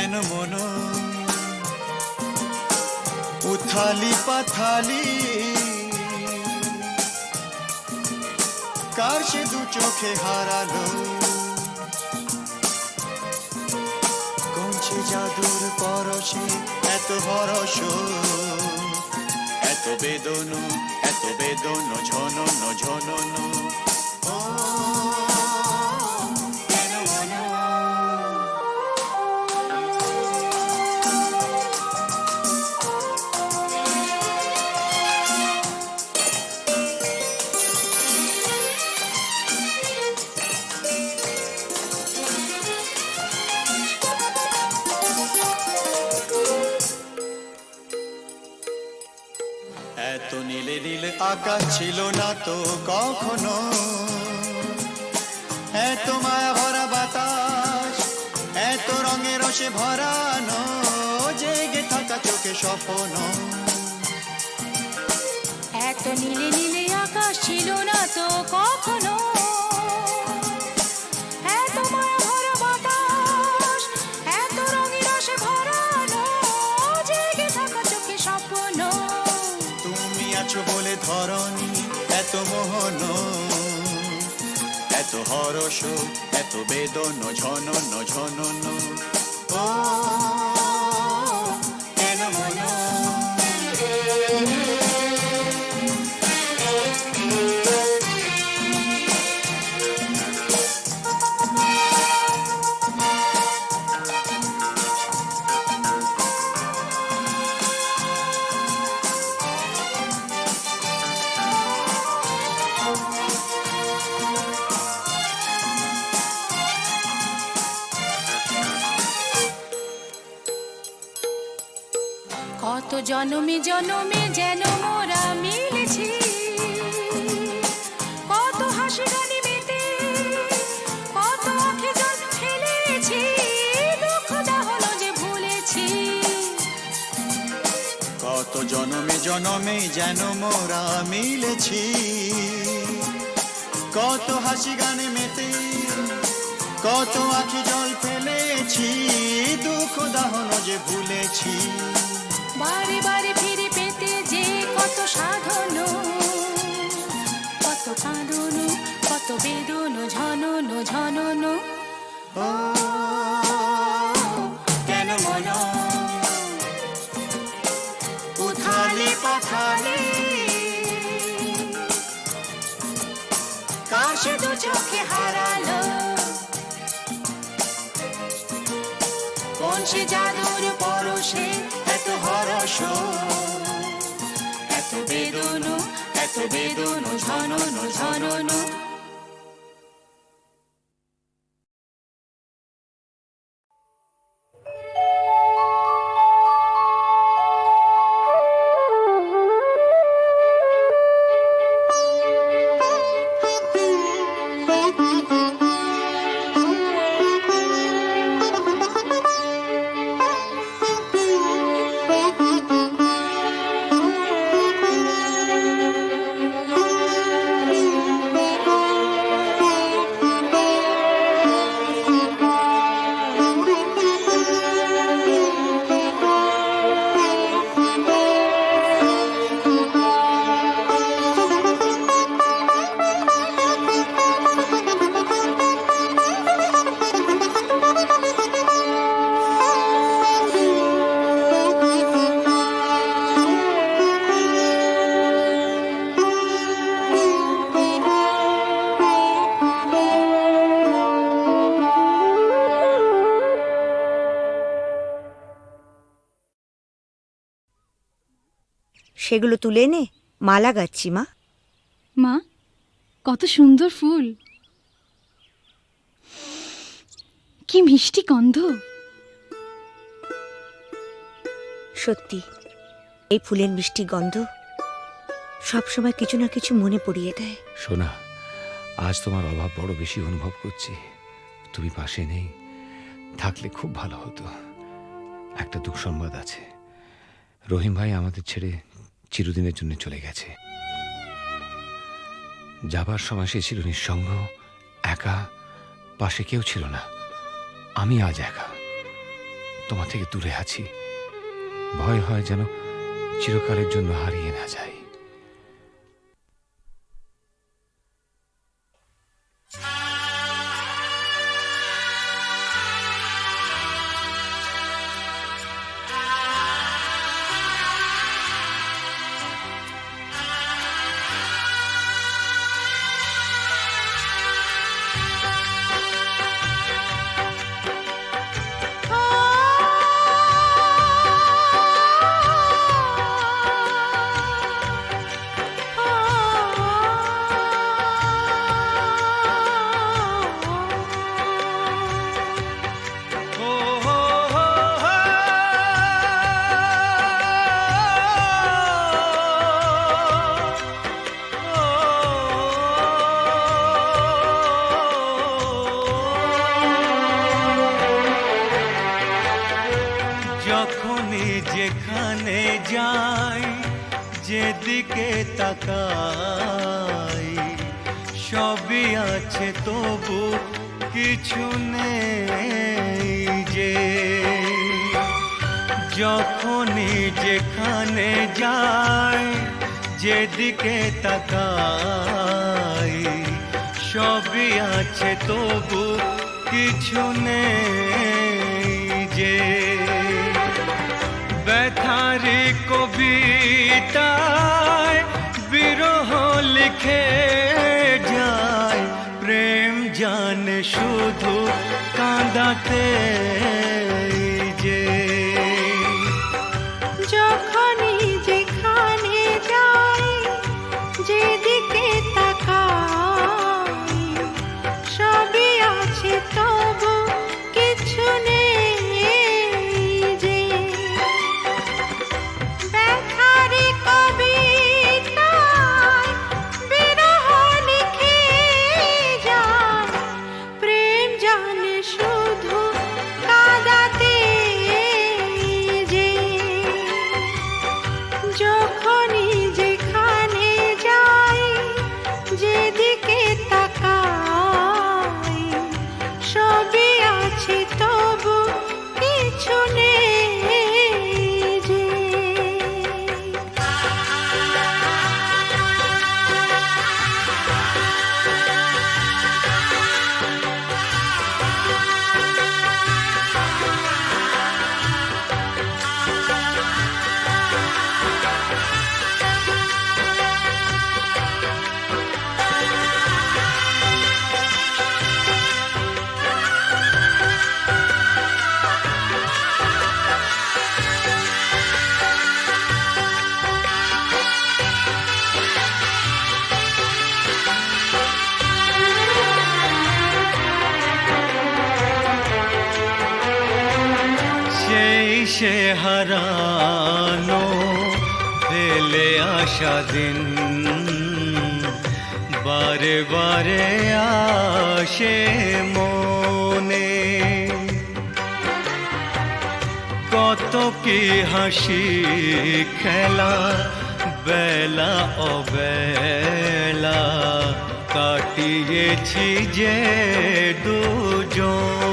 কেন মন উথালি পাথালি। কার সে দু চোখে হারালো? সে জাদুর পরশে এত হরস এত বেদন এত বেদন, ঝনন ঝনন আকাশ ছিল না তো কখনো। এত মায়া ভরা বাতাস, এত রঙে রসে ভরানো, জেগে থাকা চোখে স্বপ্ন। এত নীলে নীলে আকাশ ছিল না তো কখনো। এত হরস এত বেদন ঝনন ঝনন ও জনমে যেন মোরা মিলেছি। কত হাসি গানে মেতে কত আখি জল ফেলেছি দুঃখ দাহন যে ভুলেছি। বারে বারে ফিরে পেতে যে কত সাধন কত কাঁদন কত বেদন ঝনন ঝনন। ও কেন মন দু চোখে হারালো। কোন সে জাদুর পরশে এত হরস এত বেদনু এত বেদনু, ঝননু ঝননু। সেগুলো তুলে এনে মালা গাচ্ছি মা। মা কত সুন্দর ফুল। কি মিষ্টি গন্ধ। সত্যি এই ফুলের মিষ্টি গন্ধ সবসময় কিছু না কিছু মনে পড়িয়ে দেয়। সোনা আজ তোমার অভাব বড় বেশি অনুভব করছি। তুমি পাশে নেই থাকলে খুব ভালো হতো। একটা দুঃসংবাদ আছে। রহিম ভাই আমাদের ছেড়ে চিরদিনের জন্য চলে গেছে। যাবার সময় সে ছিল নিঃসঙ্গ, একা, পাশে কেউ ছিল না। আমি আজ একা। তোমার থেকে দূরে আছি। ভয় হয় যেন চিরকালের জন্য হারিয়ে না যাই যেখানে যাই, যেদিকে তাকাই, সবই আছে তবু কিছু নেই যে। যখনই যেখানে যাই, যেদিকে তাকাই, সবই আছে তবু কিছু নেই যে। ব্যথারি কবিতায় বিরহ লিখে যায়। প্রেম জানে শুধু কাঁদাতে হারানো ফেলে আসা দিন। বারে বারে আসে মনে। কত কি হাসি খেলা, বেলা অবেলা কাটিয়েছি যে দুজনে।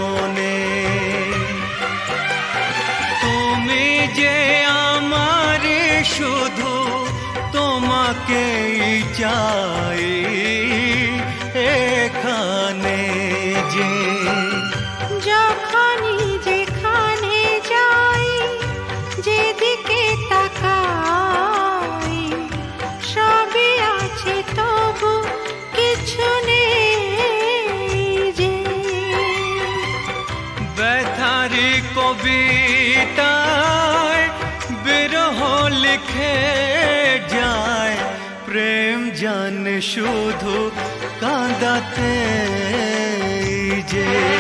শুধু তোমাকেই চাই। এখানে লিখে যায় প্রেম জান শুধু কাঁদাতে যে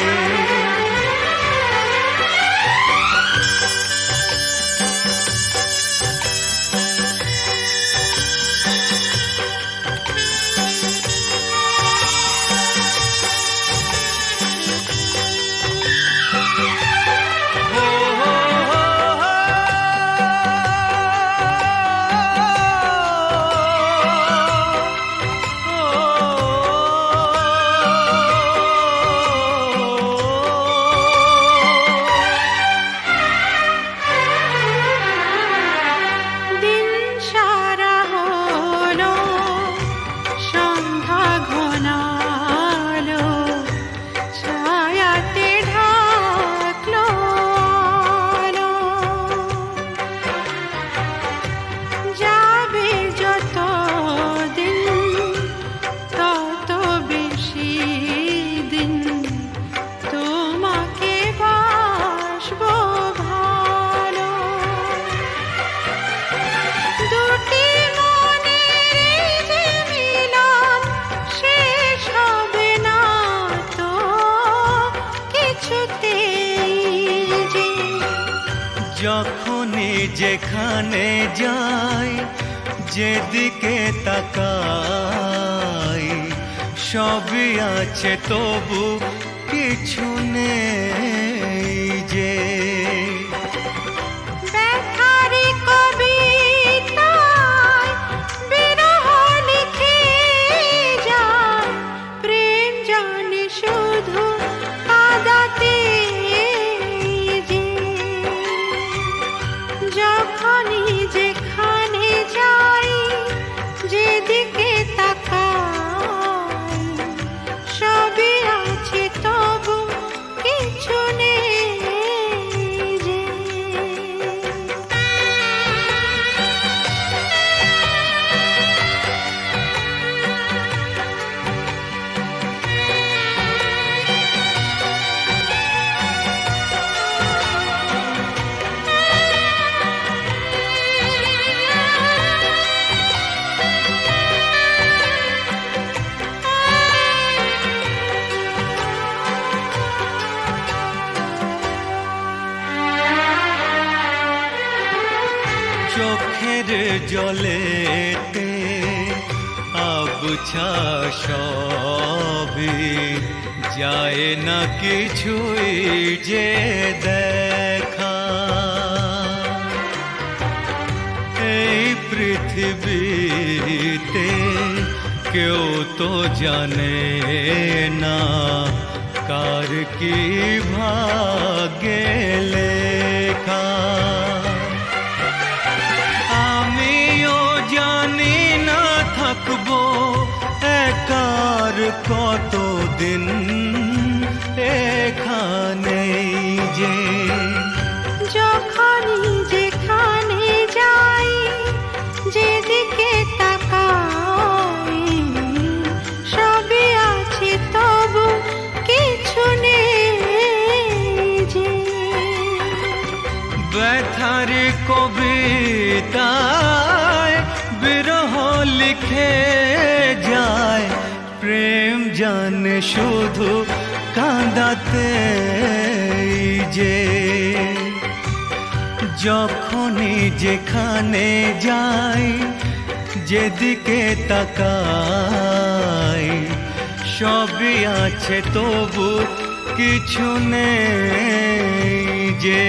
যখনই যেখানে যাই যেদিকে তাকাই সবই আছে তবু কিছু নেই। কিছুই যে দেখা। এই পৃথিবীতে কেউ তো জানে না কার কি ভাগ্যে লেখা। আমিও জানি না থাকব একার কতদিন। এখানে শুধু কাঁদাতে যে যখনই যেখানে যাই যেদিকে তাকাই সবই আছে তবু কিছু নেই যে।